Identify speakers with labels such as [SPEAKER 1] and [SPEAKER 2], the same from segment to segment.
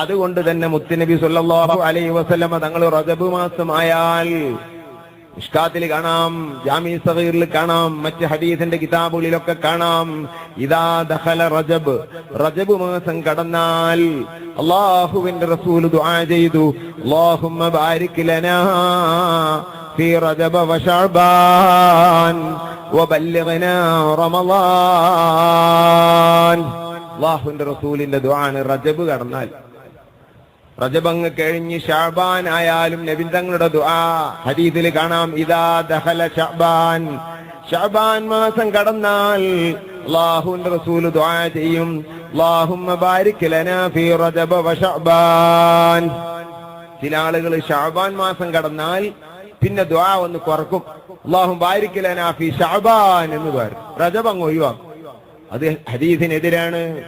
[SPEAKER 1] അതുകൊണ്ട് തന്നെ മുത്തുനബി സല്ലാഹു അലൈ വസല്ലമ തങ്ങൾ റജബ് മാസമായാൽ ഇഷ്കാത്തിൽ കാണാം ജാമി സഹീറിൽ കാണാം മറ്റ് ഹദീസിന്റെ കിതാബുകളിലൊക്കെ കാണാം. ഇതാ ദഹല റജബ് റജബ് മാസം കടന്നാൽ അള്ളാഹുവിന്റെ റസൂൽ ദുആ ചെയ്തു. അല്ലാഹുമ്മ ബാരിക് ലനാ ഫീ റജബ വശഅബാൻ വബല്ലിഗ്നാ റമളാൻ അള്ളാഹുവിന്റെ റസൂലിന്റെ ദുആണ് റജബ് കടന്നാൽ റജബ് അങ്ങ് കഴിഞ്ഞ് ഷാബാൻ ആയാലും നബി തങ്ങളുടെ ദുആ. ഹദീസിൽ കാണാം ഇദാ ദഹല ഷാബാൻ. ഷാബാൻ മാസം കടന്നാൽ അള്ളാഹുവിന്റെ റസൂൽ ദുആ ചെയ്യും. അല്ലാഹുമ്മ ബാരിക് ലനാ ഫീ റജബ വ ഷാബാൻ. ചില ആളുകൾ ഷാബാൻ മാസം കടന്നാൽ പിന്നെ ദുആ ഒന്ന് കുറക്കും. അള്ളാഹു ബാരിക് ലനാ ഫീ ഷഅബാൻ എന്ന് പറയും. റജബ് അങ്ങ് ഒഴിവാക്കും. അത് ഹദീസിനെതിരാണ്.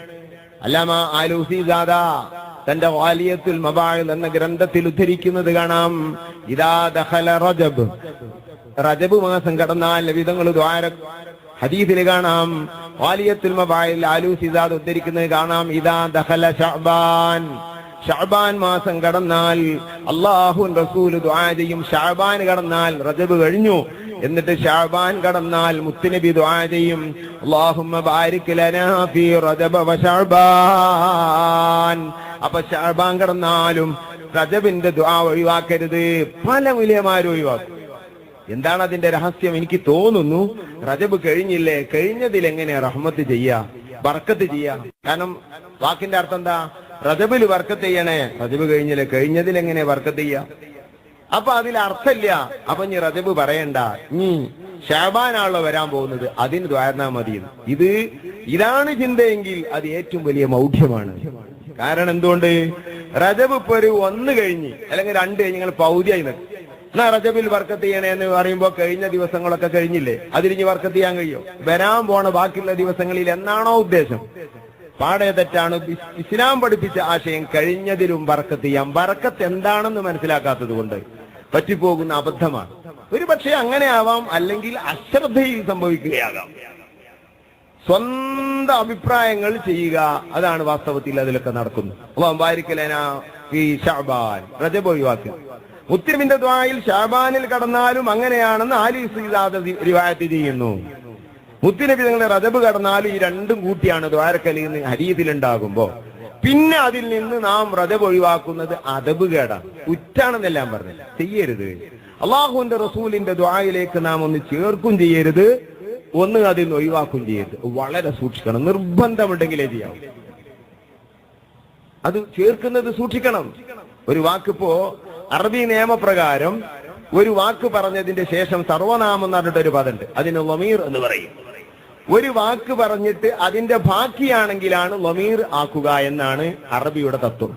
[SPEAKER 1] അല്ലാമ ആലൂസി ദാദാ തന്റെ വാലിയത്തുൽ മബായിൽ എന്ന ഗ്രന്ഥത്തിൽ ഉദ്ധരിക്കുന്നത് കാണാം. ഇതാ ദഹല റജബ്. റജബ് മാസം കടന്നാൽ വിധങ്ങൾ ദ്വാര ഹദീസിൽ കാണാം. വാലിയത്തുൽ മബായിൽ ആലൂസി ഇതാദ് ഉദ്ധരിക്കുന്നത് കാണാം. ഇതാ ദഹല ഷഅബാൻ. ഷഅബാൻ മാസം കടന്നാൽ അള്ളാഹു റസൂൽ ദുആ ചെയ്യും. ഷഅബാൻ കടന്നാൽ റജബ് കഴിഞ്ഞു. എന്നിട്ട് ഷാബാൻ കടന്നാൽ മുത്തുനബി ദുആ ചെയ്യും. അല്ലാഹുമ്മ ബാരിക് ലനാ ഫീ റജബ വ ഷഅബാൻ അപ്പൊ ഷാബാൻ കടന്നാലും റജബിന്റെ ദുആ ഒഴിവാക്കരുത്. പല മൂല്യമാരും ഒഴിവാക്കും. എന്താണ് അതിന്റെ രഹസ്യം? എനിക്ക് തോന്നുന്നു റജബ് കഴിഞ്ഞില്ലേ? കഴിഞ്ഞതിൽ എങ്ങനെ റഹ്മത്ത് ചെയ്യാ? ബർക്കത്ത് ചെയ്യാ? കാരണം വാക്കിന്റെ അർത്ഥം എന്താ? റജബിൽ വർക്കത്ത് ചെയ്യണേ. റജബ് കഴിഞ്ഞില്ലേ? കഴിഞ്ഞതിൽ എങ്ങനെ വർക്കത്ത് ചെയ്യാ? അപ്പൊ അതിൽ അർത്ഥമില്ല അപ്പൊ ഇനി റജബ് പറയണ്ട. ഇനി ഷാബാനാണല്ലോ വരാൻ പോകുന്നത്. അതിന് ദ്വാരണ മതി ഇത് ഇതാണ് ചിന്തയെങ്കിൽ അത് ഏറ്റവും വലിയ മൗഢ്യമാണ്. കാരണം എന്തുകൊണ്ട്? റജബ് ഇപ്പൊ ഒരു ഒന്ന് കഴിഞ്ഞ് അല്ലെങ്കിൽ രണ്ട് കഴിഞ്ഞ് നിങ്ങൾ പൗതിയായി നിൽക്കും. എന്നാ റജബിൽ വർക്കത്ത് ചെയ്യണേ എന്ന് പറയുമ്പോ കഴിഞ്ഞ ദിവസങ്ങളൊക്കെ കഴിഞ്ഞില്ലേ? അതിരിഞ്ഞ് വർക്കത്ത് ചെയ്യാൻ കഴിയോ? വരാൻ പോണ ബാക്കിയുള്ള ദിവസങ്ങളിൽ എന്നാണോ ഉദ്ദേശം? പാടെ തെറ്റാണ്. ഇസ്ലാം പഠിപ്പിച്ച ആശയം കഴിഞ്ഞതിലും ബർക്കത്ത് ചെയ്യാം. ബർക്കത്ത് എന്താണെന്ന് മനസ്സിലാക്കാത്തത് കൊണ്ട്. പറ്റിപ്പോകുന്ന അബദ്ധമാണ്. ഒരു പക്ഷേ അങ്ങനെ ആവാം അല്ലെങ്കിൽ അശ്രദ്ധയിൽ സംഭവിക്കുകയാകാം. സ്വന്തം അഭിപ്രായങ്ങൾ ചെയ്യുക അതാണ് വാസ്തവത്തിൽ അതിലൊക്കെ നടക്കുന്നത് അള്ളാഹു വാരിക്കലേന ഈ ഷാബാൻ റജബ് ഒഴിവാക്കുക. മുസ്ലിമിന്റെ ദ്വായിൽ ഷാബാനിൽ കടന്നാലും അങ്ങനെയാണെന്ന് ആലി ശ്രീദാദ റിവായത്ത് ചെയ്യുന്നു. മുത്തിനബി നിങ്ങളുടെ റജബ് കടന്നാലും ഈ രണ്ടും കൂട്ടിയാണ് ദ്വാരക്കലി എന്ന് ഹരീതിലുണ്ടാകുമ്പോ പിന്നെ അതിൽ നിന്ന് നാം വ്രതം ഒഴിവാക്കുന്നത് അതബ് കേടാണ്. കുറ്റാണെന്നെല്ലാം പറഞ്ഞില്ല ചെയ്യരുത്. അള്ളാഹുവിന്റെ റസൂലിന്റെ ദ്വായിലേക്ക് നാം ഒന്ന് ചേർക്കും ചെയ്യരുത്. ഒന്ന് അതിൽ നിന്ന് ഒഴിവാക്കും ചെയ്യരുത്. വളരെ സൂക്ഷിക്കണം. നിർബന്ധമുണ്ടെങ്കിലേ ചെയ്യാവും. അത് ചേർക്കുന്നത് സൂക്ഷിക്കണം. ഒരു വാക്കിപ്പോ അറബി നിയമപ്രകാരം ഒരു വാക്ക് പറഞ്ഞതിന്റെ ശേഷം സർവനാമം എന്ന് പറഞ്ഞിട്ട് ഒരു പദമുണ്ട്. അതിന് ലമീർ എന്ന് പറയും. ഒരു വാക്ക് പറഞ്ഞിട്ട് അതിന്റെ ബാക്കിയാണെങ്കിലാണ് ലമീർ ആക്കുക എന്നാണ് അറബിയുടെ തത്വം.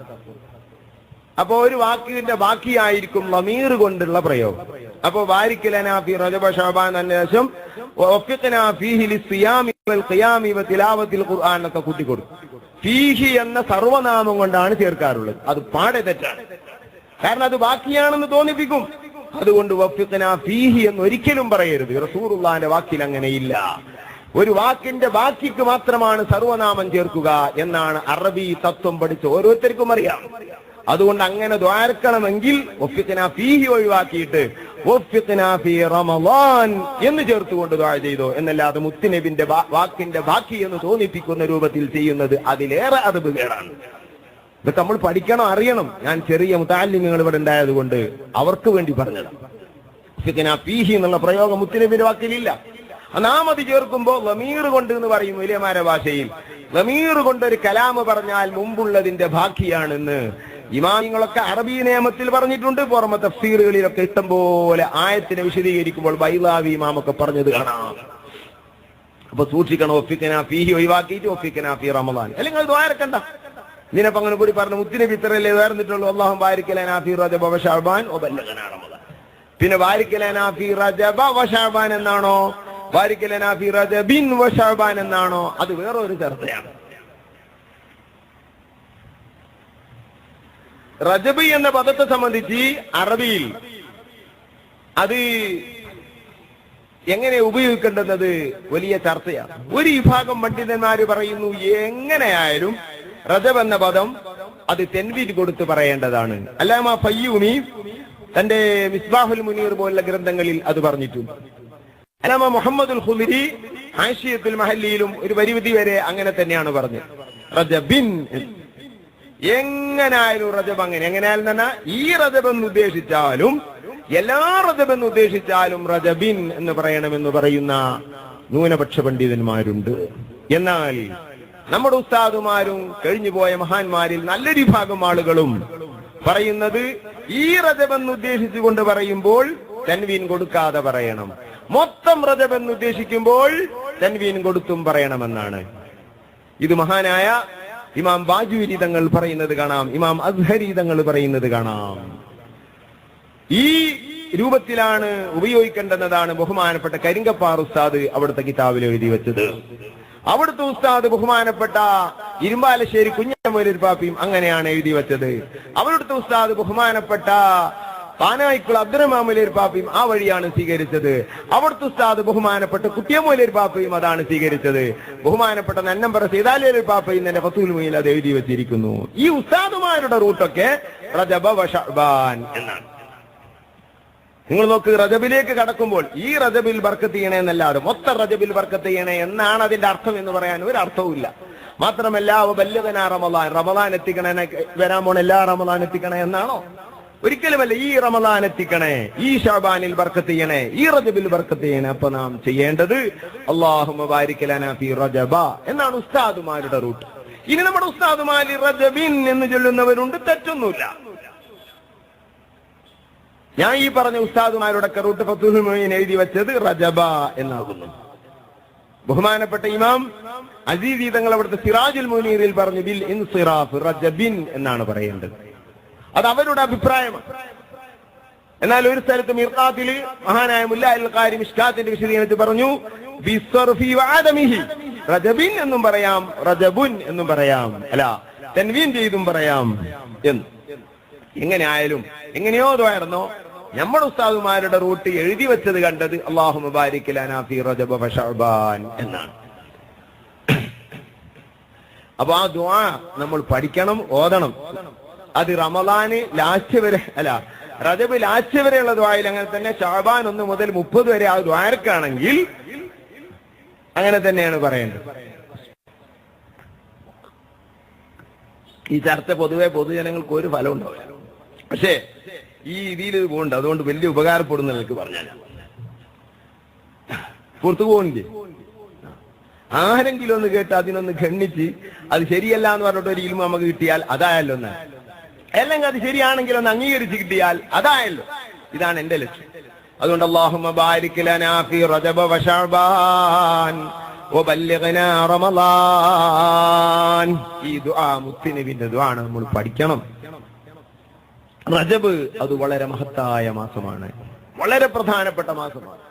[SPEAKER 1] അപ്പോ ഒരു വാക്കിന്റെ ബാക്കിയായിരിക്കും ലമീർ കൊണ്ടുള്ള പ്രയോഗം. അപ്പോ വാരിക്കലനാഫി റജബ ശേഷം ഫീഹി എന്ന സർവനാമം കൊണ്ടാണ് ചേർക്കാറുള്ളത്. അത് പാടെ തെറ്റാണ്. കാരണം അത് ബാക്കിയാണെന്ന് തോന്നിപ്പിക്കും. അതുകൊണ്ട് വഫിഖ്നാ ഫീഹി എന്ന് ഒരിക്കലും പറയരുത്. റസൂറുള്ളാന്റെ വാക്കിൽ അങ്ങനെയില്ല ഒരു വാക്കിന്റെ ബാക്കിക്ക് മാത്രമാണ് സർവനാമം ചേർക്കുക എന്നാണ് അറബി തത്വം പഠിച്ച ഓരോരുത്തർക്കും അറിയാം. അതുകൊണ്ട് അങ്ങനെ ദ്വാരക്കണമെങ്കിൽ ഒഴിവാക്കിയിട്ട് എന്ന് ചേർത്തുകൊണ്ട് ദ്വാര ചെയ്തോ എന്നല്ലാതെ മുത്തുനബിന്റെ വാക്കിന്റെ ബാക്കി എന്ന് തോന്നിപ്പിക്കുന്ന രൂപത്തിൽ ചെയ്യുന്നത് അതിലേറെ അറിവ് കേടാണ് ഇതൊക്കെ നമ്മൾ പഠിക്കണം അറിയണം. ഞാൻ ചെറിയ മുത്താലിമ്യങ്ങൾ ഇവിടെ ഉണ്ടായത് കൊണ്ട് അവർക്ക് വേണ്ടി പറഞ്ഞതാണ്. എന്നുള്ള പ്രയോഗം മുത്തുനബിന്റെ വാക്കിലില്ല. നാം അത് ചേർക്കുമ്പോ ലമീർ കൊണ്ട് എന്ന് പറയും വലിയമാര ഭാഷയിൽ. ലമീർ കൊണ്ട് ഒരു കലാമ് പറഞ്ഞാൽ മുമ്പുള്ളതിന്റെ ബാക്കിയാണെന്ന്. ഇമാമിങ്ങളൊക്കെ അറബി നിയമത്തിൽ പറഞ്ഞിട്ടുണ്ട്. പുറമെ തഫ്സീറുകളിലൊക്കെ ഇഷ്ടം പോലെ ആയത്തിനെ വിശദീകരിക്കുമ്പോൾ ബൈലാവി ഇമാമൊക്കെ പറഞ്ഞത് കാണാം. അപ്പൊ സൂക്ഷിക്കണം ഒഫിക്കന ഫീഹി ഒഴിവാക്കിയിട്ട് ഒഫിക്കന ഫീ റമദാൻ. അല്ലെങ്കിൽ അത് വാരക്കണ്ട ഇതിനപ്പോ അങ്ങനെ കൂടി പറഞ്ഞു മുത്തിനബി ഇത്രയല്ലേ വേർന്നിട്ടുള്ളൂ അള്ളാഹു ബാരിക്കലനാ ഫീ റജബ ശഅബാൻ റമദാൻ. പിന്നെ വാരിക്കലാൻ ഫീ റജബ വ എന്നാണോ? എന്നാണോ? അത് വേറൊരു ചർച്ചയാണ്. റജബ് എന്ന പദത്തെ സംബന്ധിച്ച് അറബിയിൽ അത് എങ്ങനെ ഉപയോഗിക്കേണ്ടുന്നത് വലിയ ചർച്ചയാണ്. ഒരു വിഭാഗം പണ്ഡിതന്മാര് പറയുന്നു എങ്ങനെയായാലും റജബ് എന്ന പദം അത് തെൻവീറ്റ് കൊടുത്ത് പറയേണ്ടതാണ്. അല്ലാമ ഫയ്യൂമി തന്റെ മിസ്ബാഹുൽ മുനീർ പോലുള്ള ഗ്രന്ഥങ്ങളിൽ അത് പറഞ്ഞിട്ടുണ്ട്. അലാമ മുഹമ്മദുൽ ഖുമിരി ആശയത്തുൽ മഹല്ലിയിലും ഒരു പരിമിതി വരെ അങ്ങനെ തന്നെയാണ് പറഞ്ഞത്. റജബിൻ എങ്ങനായാലും റജബ് അങ്ങനെ എങ്ങനെയായാലും തന്നെ ഈ റജബ് എന്ന് ഉദ്ദേശിച്ചാലും എല്ലാ റജബ് എന്ന് ഉദ്ദേശിച്ചാലും റജബിൻ എന്ന് പറയണമെന്ന് പറയുന്ന ന്യൂനപക്ഷ പണ്ഡിതന്മാരുണ്ട്. എന്നാൽ നമ്മുടെ ഉസ്താദുമാരും കഴിഞ്ഞുപോയ മഹാന്മാരിൽ നല്ലൊരു ഭാഗം ആളുകളും പറയുന്നത് ഈ റജബ് എന്ന് ഉദ്ദേശിച്ചുകൊണ്ട് പറയുമ്പോൾ തൻവീൻ കൊടുക്കാതെ പറയണം. മൊത്തം റജബ് എന്ന് ഉദ്ദേശിക്കുമ്പോൾ തൻവീൻ കൊടുത്തും പറയണമെന്നാണ്. ഇത് മഹാനായ ഇമാം ബാജുരി തങ്ങൾ പറയുന്നത് കാണാം. ഇമാം അസ്ഹരി തങ്ങൾ പറയുന്നത് കാണാം. ഈ രൂപത്തിലാണ് ഉപയോഗിക്കേണ്ടതാണ് ബഹുമാനപ്പെട്ട കരിങ്കപ്പാർ ഉസ്താദ് അവിടുത്തെ കിതാബിൽ എഴുതി വെച്ചത്. അവിടുത്തെ ഉസ്താദ് ബഹുമാനപ്പെട്ട ഇരുമ്പാലശ്ശേരി കുഞ്ഞമ്മൂരിപ്പാപ്പിയും പാപ്പിയും അങ്ങനെയാണ് എഴുതി വെച്ചത്. അവിടുത്തെ ഉസ്താദ് ബഹുമാനപ്പെട്ട പാനായിക്കുള്ള അബ്ദുറമാമുലേർ പാപ്പയും ആ വഴിയാണ് സ്വീകരിച്ചത്. അവിടുത്തെ ഉസ്താദ് ബഹുമാനപ്പെട്ട കുട്ടിയമൂലേർ പാപ്പയും അതാണ് സ്വീകരിച്ചത്. ബഹുമാനപ്പെട്ട നന്നമ്പറ സീതാലേർ പാപ്പയും തന്നെ ഫസൂൽ മുയിൽ അത് എഴുതി വെച്ചിരിക്കുന്നു. ഈ ഉസ്താദുമാരുടെ റൂട്ടൊക്കെ റജബ വഷബാൻ എന്നാണ്. നിങ്ങൾ നോക്ക് റജബിലേക്ക് കടക്കുമ്പോൾ ഈ റജബിൽ ബർക്കത്ത് ചെയ്യണേ എന്നല്ലാതെ മൊത്തം റജബിൽ ബർക്കത്ത് ചെയ്യണേ എന്നാണ് അതിന്റെ അർത്ഥം എന്ന് പറയാൻ ഒരു അർത്ഥവുമില്ല മാത്രമല്ല ബല്യതനാ റമദാൻ. റമദാൻ എത്തിക്കണേ വരാൻ പോണ എല്ലാ റമദാൻ എത്തിക്കണേ എന്നാണോ? ഒരിക്കലുമല്ല ഈ റമദാൻ എത്തിക്കണേ ഈ ഷാബാനിൽ ബർക്കത്ത് ചെയ്യണേ ഈ റജബിൽ ബർക്കത്ത് ചെയ്യണേ. അപ്പൊ നാം ചെയ്യേണ്ടത് അള്ളാഹു റജബ എന്നാണ് ഉസ്താദുമാരുടെ റൂട്ട്. ഇനി നമ്മുടെ ഉസ്താദുമാരി റജബിൻ എന്ന് ചൊല്ലുന്നവരുണ്ട് തെറ്റൊന്നുമില്ല. ഞാൻ ഈ പറഞ്ഞ ഉസ്താദുമാരുടെ കറൂട്ട് ഫത്തുൽ മൊയ്ൻ എഴുതി വെച്ചത് റജബ എന്നാകുന്നു. ബഹുമാനപ്പെട്ട ഇമാം അസീദി തങ്ങൾ അവിടുത്തെ സിറാജുൽ മുനീറിൽ പറഞ്ഞു ബിൽ ഇൻസിറാഫ് റജബിൻ എന്നാണ് പറയേണ്ടത്. അത് അവരുടെ അഭിപ്രായമാണ്. എന്നാൽ ഒരു സ്ഥലത്ത് മിർത്താത്തിൽ മഹാനായ മുല്ല മിഷ്കാത്തിന്റെ വിശദീകരണത്തിൽ പറഞ്ഞു. റജബിൻ എന്നും പറയാം റജബുൻ എന്നും പറയാം. അല്ല തെൻവീൻ ചെയ്തും പറയാം എന്ന്. എങ്ങനെ ആയാലും എങ്ങനെയോ ഇതായിരുന്നോ നമ്മുടെ ഉസ്താദുമാരുടെ റൂട്ട് എഴുതി വെച്ചത് കണ്ടത് അള്ളാഹു മുബാരിക്കലാനാഫി റജബ വ എന്നാണ്. അപ്പൊ ആ ദ്വാ നമ്മൾ പഠിക്കണം ഓതണം. അത് റമദാന് ലാസ്റ്റ് വരെ അല്ല റജബ് ലാസ്റ്റ് വരെയുള്ള ദ്വായിൽ അങ്ങനെ തന്നെ ഷാബാൻ ഒന്ന് മുതൽ മുപ്പത് വരെ ആ ദ്വാരക്കാണെങ്കിൽ അങ്ങനെ തന്നെയാണ് പറയേണ്ടത്. ഈ ചർച്ച പൊതുവെ പൊതുജനങ്ങൾക്ക് ഒരു ഫലം ഉണ്ടാവില്ല. പക്ഷേ ഈ രീതിയിൽ ഇത് പോകുന്നുണ്ട് അതുകൊണ്ട് വലിയ ഉപകാരപ്പെടുന്ന എനിക്ക് പറഞ്ഞാൽ. പുറത്തു പോകുന്നില്ലേ ആരെങ്കിലും ഒന്ന് കേട്ട് അതിനൊന്ന് ഖണ്ണിച്ച് അത് ശരിയല്ല എന്ന് പറഞ്ഞിട്ട് ഒരു ഇൽമ നമുക്ക് കിട്ടിയാൽ അതായല്ലോ ഒന്ന് അല്ലെങ്കിൽ അത് ശരിയാണെങ്കിൽ ഒന്ന് അംഗീകരിച്ച് കിട്ടിയാൽ അതായല്ലോ. ഇതാണ് എന്റെ ലക്ഷ്യം. അതുകൊണ്ട് ലനാ ഫീ റജബ ഈ ദുആ നമ്മൾ പഠിക്കണം. റജബ് അത് വളരെ മഹത്തായ മാസമാണ്. വളരെ പ്രധാനപ്പെട്ട മാസമാണ്.